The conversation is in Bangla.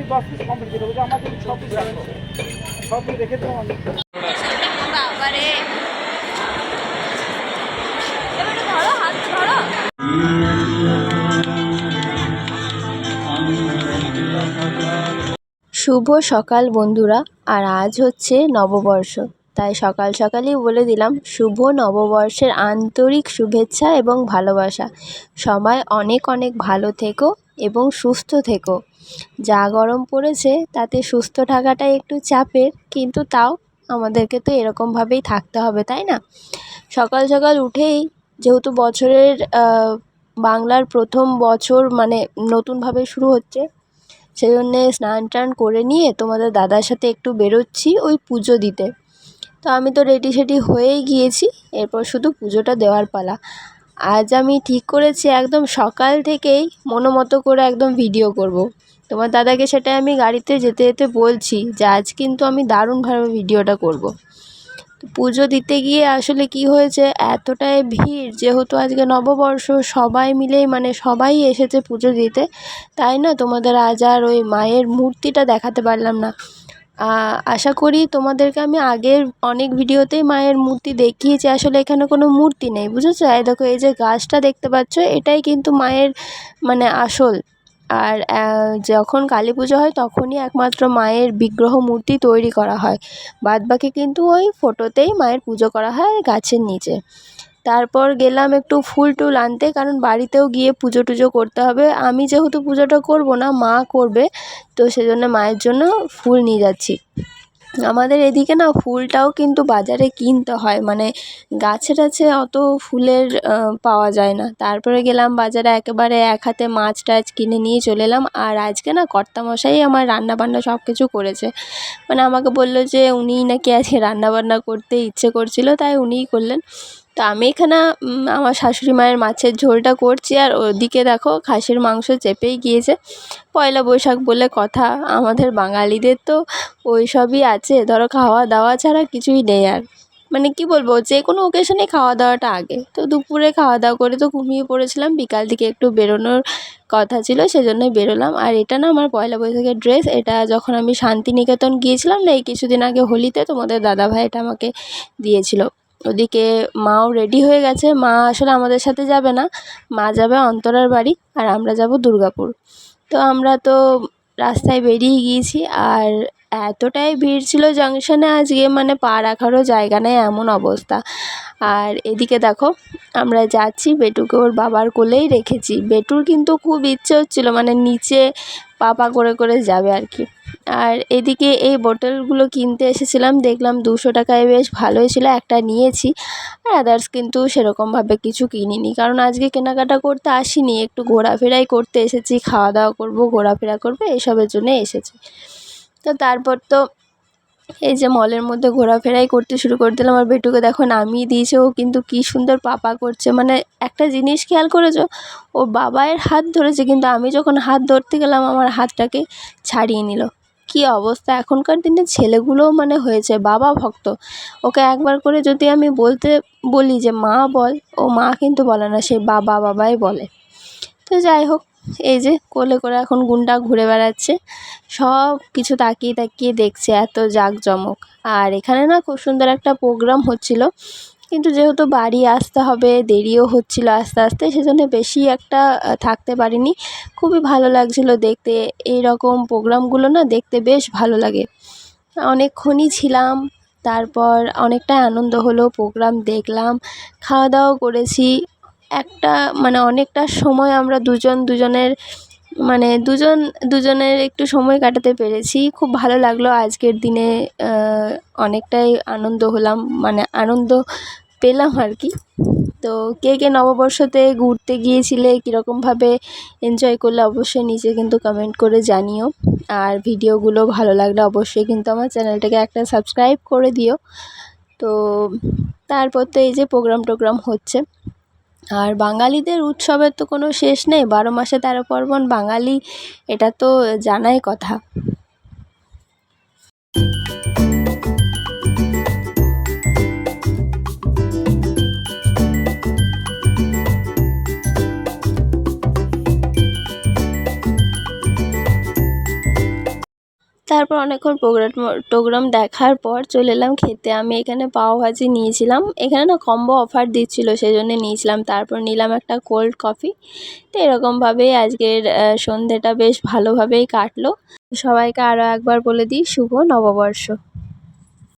এই দশ পিস কমপ্লিট করে দেবো যদি ছ পিস রাখো ছ পিস রেখে দেবো আমি। বাবারে। ধরো হাত ধরো। শুভ সকাল বন্ধুরা আর আজ হচ্ছে নববর্ষ। তাই সকাল সকালই বলে দিলাম শুভ নববর্ষের আন্তরিক শুভেচ্ছা এবং ভালোবাসা। সবাই অনেক অনেক ভালো থেকো এবং সুস্থ থেকো। যা গরম পড়েছে, তাতে সুস্থ থাকাটাই একটু চাপের, কিন্তু তাও আমাদেরকে তো এরকমভাবেই থাকতে হবে, তাই না? সকাল সকাল উঠেই যেহেতু বছরের বাংলার প্রথম বছর মানে নতুনভাবে শুরু হচ্ছে সেই জন্যে স্নান টান করে নিয়ে তোমাদের দাদার সাথে একটু বেরোচ্ছি ওই পুজো দিতে। তো আমি তো রেডি সেডি হয়েই গিয়েছি, এরপর শুধু পুজোটা দেওয়ার পালা। আজ আমি ঠিক করেছি, একদম সকাল থেকেই মনোমতো করে একদম ভিডিও করব। তোমার দাদাকে সেটা আমি গাড়িতে যেতে যেতে বলছি যে, আজ কিন্তু আমি দারুণভাবে ভিডিওটা করব। পুজো দিতে গিয়ে আসলে কি হয়েছে? এতটাই ভিড়, যেহেতু আজকে নববর্ষ, সবাই মিলেই মানে সবাই এসেছে পুজো দিতে। তাই না? তোমাদের আজ আর ওই মায়ের মূর্তিটা দেখাতে পারলাম না। আশা করি তোমাদেরকে আমি আগের অনেক ভিডিওতেই মায়ের মূর্তি দেখিয়েছি, আসলে এখানে কোনো মূর্তি নেই, বুঝেছ? এই দেখো, এই যে গাছটা দেখতে পাচ্ছ, এটাই কিন্তু মায়ের মানে আসল। আর যখন কালী পুজো হয় তখনই একমাত্র মায়ের বিগ্রহ মূর্তি তৈরি করা হয়। বাদবাকি কিন্তু ওই ফটোতেই মায়ের পুজো করা হয় গাছের নিচে। তারপর গেলাম একটু ফুল টুল আনতে কারণ বাড়িতেও গিয়ে পুজো টুজো করতে হবে। আমি যেহেতু পুজোটা করব না, মা করবে, তো সেজন্য মায়ের জন্য ফুল নিয়ে যাচ্ছি। আমাদের এদিকে না ফুলটাও কিন্তু বাজারে কিনতে হয়। মানে গাছে টাছে অত ফুলের পাওয়া যায় না। তারপরে গেলাম বাজারে একেবারে এক হাতে মাছ টাছ কিনে নিয়ে চলে এলাম। আর আজকে না কর্তামশাই আমার রান্নাবান্না সব কিছু করেছে। মানে আমাকে বলল যে উনিই নাকি আজকে রান্নাবান্না করতে ইচ্ছে করছিল, তাই উনিই করলেন। তো আমি এখানে আমার শাশুড়ি মায়ের মাছের ঝোলটা করছি আর ওদিকে দেখো খাসির মাংস চেপেই গিয়েছে। পয়লা বৈশাখ বলে কথা, আমাদের বাঙালিদের তো ওই সবই আছে। ধরো খাওয়া দাওয়া ছাড়া কিছুই নেই আর। মানে কি বলব, যে কোনো ওকেশনে খাওয়া দাওয়াটা আগে। তো দুপুরে খাওয়া দাওয়া করে তো ঘুমিয়ে পড়েছিলাম, বিকাল দিকে একটু বেরোনোর কথা ছিল, সেজন্যই বেরোলাম। আর এটা না আমার পয়লা বৈশাখের ড্রেস এটা যখন আমি শান্তিনিকেতন গিয়েছিলাম না, এই কিছুদিন আগে হোলিতে তোমাদের দাদাভাই এটা আমাকে দিয়েছিল। ওদিকে মাও রেডি হয়ে গেছে। মা আসলে আমাদের সাথে যাবে না। মা যাবে অন্তরার বাড়ি আর আমরা যাব দুর্গাপুর। তো আমরা তো রাস্তায় বেরিয়ে গিয়েছি আর এতটাই ভিড় ছিল জাংশনে আজকে মানে পা রাখারও জায়গা নেই এমন অবস্থা। আর এদিকে দেখো, আমরা যাচ্ছি বেটুকে ওর বাবার কোলেই রেখেছি। বেটুর কিন্তু খুব ইচ্ছে হচ্ছিল মানে নিচে পা পা করে করে যাবে আর কি। আর এদিকে এই বোতলগুলো কিনতে এসেছিলাম, দেখলাম দুশো টাকায় বেশ ভালোই ছিল, একটা নিয়েছি। আর আদার্স কিন্তু সেরকমভাবে কিছু কিনিনি, কারণ আজকে কেনাকাটা করতে আসিনি, একটু ঘোরাফেরাই করতে এসেছি খাওয়া দাওয়া করব, ঘোরাফেরা করব এসবের জন্যে এসেছি। তো তারপর তো এই যে মলের মধ্যে ঘোরাফেরাই করতে শুরু করে দিলাম, আর বেটুকে দেখো নামিয়ে দিয়েছে, ও কিন্তু কী সুন্দর পাপা করছে। মানে একটা জিনিস খেয়াল করেছ, ও বাবায়ের হাত ধরেছে, কিন্তু আমি যখন হাত ধরতে গেলাম, আমার হাতটাকে ছাড়িয়ে নিল। কী অবস্থা? এখনকার দিনে ছেলেগুলোও মানে হয়েছে বাবা ভক্ত। ওকে একবার করে যদি আমি বলতে বলি যে, মা বল। ও মা কিন্তু বলে না, সে বাবা বাবাই বলে। তো যাই হোক, এই যে কোলে করে এখন গুন্ডা ঘুরে বেড়াচ্ছে। সব কিছু তাকিয়ে তাকিয়ে দেখছে এত জাঁকজমক। আর এখানে না খুব সুন্দর একটা প্রোগ্রাম হচ্ছিল। কিন্তু যেহেতু বাড়ি আসতে হবে, দেরিও হচ্ছিল আস্তে আস্তে, সেজন্য বেশি একটা থাকতে পারিনি। খুবই ভালো লাগছিল দেখতে। এই রকম প্রোগ্রামগুলো না দেখতে বেশ ভালো লাগে। অনেকক্ষণই ছিলাম, তারপর অনেকটাই আনন্দ হলো, প্রোগ্রাম দেখলাম, খাওয়া দাওয়া করেছি। একটা মানে অনেকটা সময় আমরা দুজন দুজনের মানে দুজন, দুজনের একটু সময় কাটাতে পেরেছি। খুব ভালো লাগল আজকের দিনে অনেকটাই আনন্দ হলাম মানে আনন্দ পেলাম আর কি। তো কে কে নববর্ষতে ঘুরতে গিয়েছিলে, কীরকমভাবে এনজয় করলে অবশ্যই নিচে কিন্তু কমেন্ট করে জানিও। আর ভিডিওগুলো ভালো লাগলে অবশ্যই কিন্তু আমার চ্যানেলটাকে একটা সাবস্ক্রাইব করে দিও। তো, তারপর তো এই যে প্রোগ্রাম টোগ্রাম হচ্ছে। আর বাঙালিদের উৎসবের তো কোনো শেষ নেই, বারো মাসে তেরো পার্বণ, বাঙালি, এটা তো জানাই কথা। তারপর অনেকক্ষণ প্রোগ্রাম প্রোগ্রাম দেখার পর চলে এলাম খেতে। আমি এখানে পাওভাজি নিয়েছিলাম। এখানে না কম্বো অফার দিচ্ছিল সেই জন্যে নিয়েছিলাম। তারপর নিলাম একটা কোল্ড কফি তো এরকমভাবেই আজকের সন্ধেটা বেশ ভালোভাবেই কাটলো। সবাইকে আরও একবার বলে দিই, শুভ নববর্ষ।